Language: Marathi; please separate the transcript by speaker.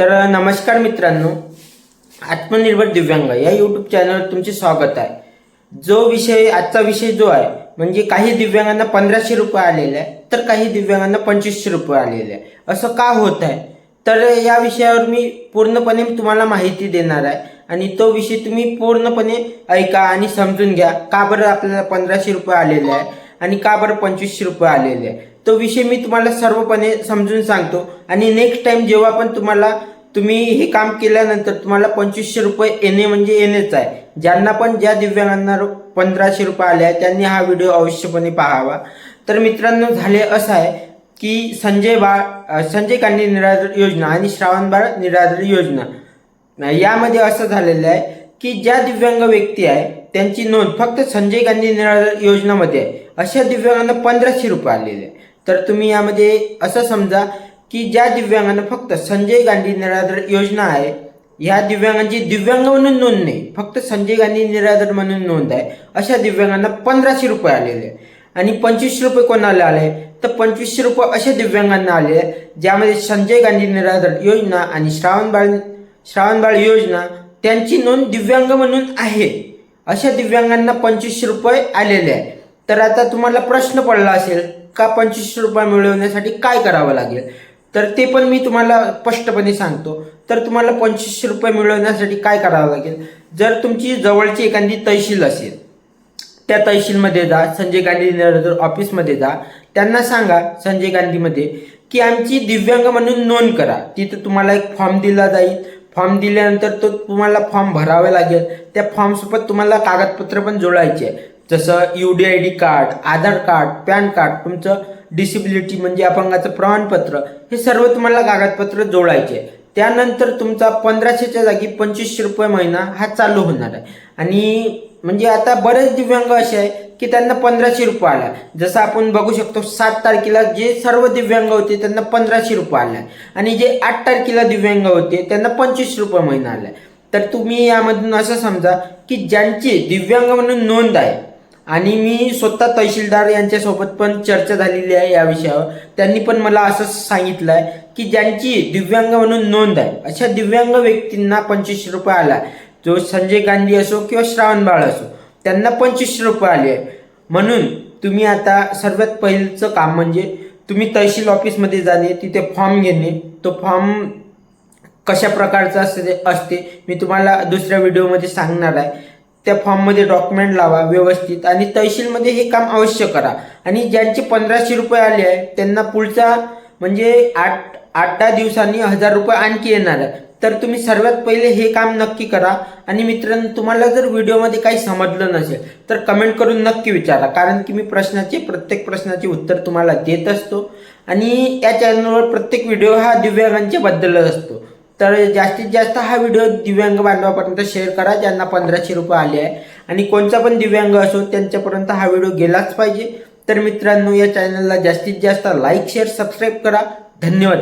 Speaker 1: तर नमस्कार मित्रांनो. आत्मनिर्भर दिव्यांग या यूट्यूब चॅनलवर तुमचे स्वागत आहे. जो विषय आजचा विषय जो आहे म्हणजे काही दिव्यांगांना पंधराशे रुपये आलेले आहे तर काही दिव्यांगांना पंचवीसशे रुपये आलेले आहे. असं का होत आहे? तर या विषयावर मी पूर्णपणे तुम्हाला माहिती देणार आहे. आणि तो विषय तुम्ही पूर्णपणे ऐका आणि समजून घ्या. का बरं आपल्याला पंधराशे रुपये आलेले आहे? आणि का बरं पंचवीसशे रुपये आलेले आहे? तो विषय मी तुम्हाला सर्वपणे समजून सांगतो. आणि नेक्स्ट टाइम जेव्हा पण तुम्हाला तुम्ही हे काम केल्यानंतर तुम्हाला पंचवीसशे रुपये येणे म्हणजे येणेच आहे. ज्यांना पण ज्या दिव्यांगांना पंधराशे रुपये आले आहे त्यांनी हा व्हिडिओ अवश्यपणे पाहावा. तर मित्रांनो झाले असं आहे की संजय बाळ संजय गांधी निराधार योजना आणि श्रावण बाळ निराधार योजना. यामध्ये असं झालेलं आहे की ज्या दिव्यांग व्यक्ती आहे त्यांची नोंद फक्त संजय गांधी निराधार योजनामध्ये आहे. अशा दिव्यांगांना पंधराशे रुपये आलेले आहे तर तुम्ही यामध्ये असं समजा की ज्या दिव्यांगांना फक्त संजय गांधी निराधार योजना आहे ह्या दिव्यांगांची दिव्यांग म्हणून नोंद नाही फक्त संजय गांधी निराधार म्हणून नोंद आहे. अशा दिव्यांगांना पंधराशे रुपये आलेले आहे आणि पंचवीसशे रुपये कोणाला आले? तर पंचवीसशे रुपये अशा दिव्यांगांना आले आहे ज्यामध्ये संजय गांधी निराधार योजना आणि श्रावणबाळ श्रावणबाळ योजना त्यांची नोंद दिव्यांग म्हणून आहे. अशा दिव्यांगांना पंचवीसशे रुपये आलेले आहे. तर आता तुम्हाला प्रश्न पडला असेल का पंचवीसशे रुपये मिळवण्यासाठी काय करावं लागेल? तर ते पण मी तुम्हाला स्पष्टपणे सांगतो. तर तुम्हाला पंचवीसशे रुपये मिळवण्यासाठी काय करावं लागेल? जर तुमची जवळची एखादी तहसील असेल त्या तहसीलमध्ये जा संजय गांधी निराधार ऑफिसमध्ये जा. त्यांना सांगा संजय गांधीमध्ये की आमची दिव्यांग म्हणून नोंद करा. तिथं तुम्हाला एक फॉर्म दिला जाईल. फॉर्म दिल्यानंतर तो तुम्हाला फॉर्म भरावा लागेल. त्या फॉर्मसोबत तुम्हाला कागदपत्र पण जोडायचे आहे. जसं U D I D card Aadhaar card PAN card तुमचं डिसेबिलिटी म्हणजे अपंगाचं प्रमाणपत्र हे सर्व तुम्हाला कागदपत्र जोडायचे आहे. त्यानंतर तुमचा पंधराशेच्या जागी पंचवीसशे रुपये महिना हा चालू होणार आहे. आणि म्हणजे आता बरेच दिव्यांग असे आहे की त्यांना पंधराशे रुपये आला. जसं आपण बघू शकतो सात तारखेला जे सर्व दिव्यांग होते त्यांना पंधराशे रुपये आला. आणि जे आठ तारखेला दिव्यांग होते त्यांना पंचवीस रुपये महिना आला. तर तुम्ही यामधून असं समजा की ज्यांची दिव्यांग म्हणून नोंद आहे आणि मी स्वतः तहसीलदार यांच्यासोबत पण चर्चा झालेली आहे या विषयावर. त्यांनी पण मला असं सांगितलं आहे की ज्यांची दिव्यांग म्हणून नोंद आहे अशा दिव्यांग व्यक्तींना पंचवीसशे रुपये आला. जो संजय गांधी असो किंवा श्रावण बाळ असो त्यांना पंचवीसशे रुपये आले आहे म्हणून तुम्ही आता सर्वात पहिलंचं काम म्हणजे तुम्ही तहसील ऑफिसमध्ये जाणे तिथे फॉर्म घेणे. तो फॉर्म कशा प्रकारचा असते असते मी तुम्हाला दुसऱ्या व्हिडिओमध्ये सांगणार आहे. त्या फॉर्ममध्ये डॉक्युमेंट लावा व्यवस्थित आणि तहसीलमध्ये हे काम अवश्य करा. आणि ज्यांचे पंधराशे रुपये आले आहे त्यांना पुढचा म्हणजे आठ आठ दहा दिवसांनी हजार रुपये आणखी येणार आहे तर तुम्ही सर्वात पहिले हे काम नक्की करा. आणि मित्रांनो तुम्हाला जर व्हिडिओमध्ये काही समजलं नसेल तर कमेंट करून नक्की विचारा. कारण की मी प्रश्नाचे प्रत्येक प्रश्नाचे उत्तर तुम्हाला देत असतो. आणि या चॅनलवर प्रत्येक व्हिडिओ हा दिव्यांगांच्या बद्दलच असतो. तर जास्तीत जास्त हा व्हिडिओ दिव्यांग बांधवापर्यंत शेअर करा ज्यांना पंधराशे रुपये आले आहे. आणि कोणता पण दिव्यांग असो त्यांच्यापर्यंत हा व्हिडिओ गेलाच पाहिजे. तर मित्रांनो या चॅनलला जास्तीत जास्त लाईक शेअर सबस्क्राईब करा. धन्यवाद.